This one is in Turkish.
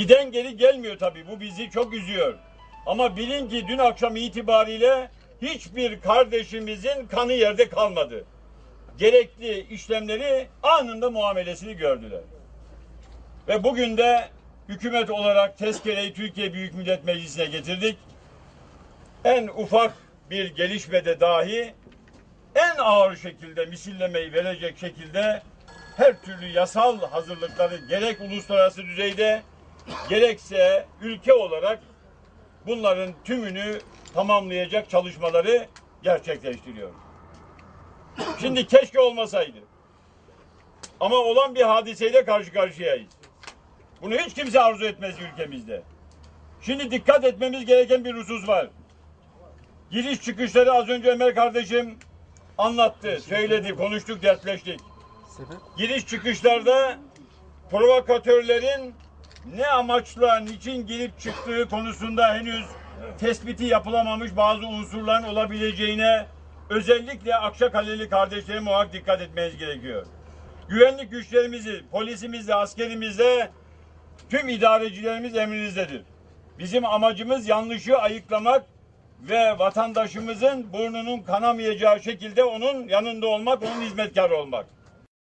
Giden geri gelmiyor tabii. Bu bizi çok üzüyor. Ama bilin ki dün akşam itibariyle hiçbir kardeşimizin kanı yerde kalmadı. Gerekli işlemleri anında muamelesini gördüler. Ve bugün de hükümet olarak tezkereyi Türkiye Büyük Millet Meclisi'ne getirdik. En ufak bir gelişmede dahi en ağır şekilde misillemeyi verecek şekilde her türlü yasal hazırlıkları gerek uluslararası düzeyde gerekse ülke olarak bunların tümünü tamamlayacak çalışmaları gerçekleştiriyor. Şimdi keşke olmasaydı. Ama olan bir hadiseyle karşı karşıyayız. Bunu hiç kimse arzu etmez ülkemizde. Şimdi dikkat etmemiz gereken bir husus var. Giriş çıkışları az önce Ömer kardeşim anlattı, söyledi, konuştuk, dertleştik. Giriş çıkışlarda provokatörlerin ne amaçla, niçin girip çıktığı konusunda henüz tespiti yapılamamış bazı unsurların olabileceğine özellikle Akçakaleli kardeşlerim muhakkak dikkat etmeniz gerekiyor. Güvenlik güçlerimizi, polisimizle, askerimizle tüm idarecilerimiz emrinizdedir. Bizim amacımız yanlışı ayıklamak ve vatandaşımızın burnunun kanamayacağı şekilde onun yanında olmak, onun hizmetkarı olmak.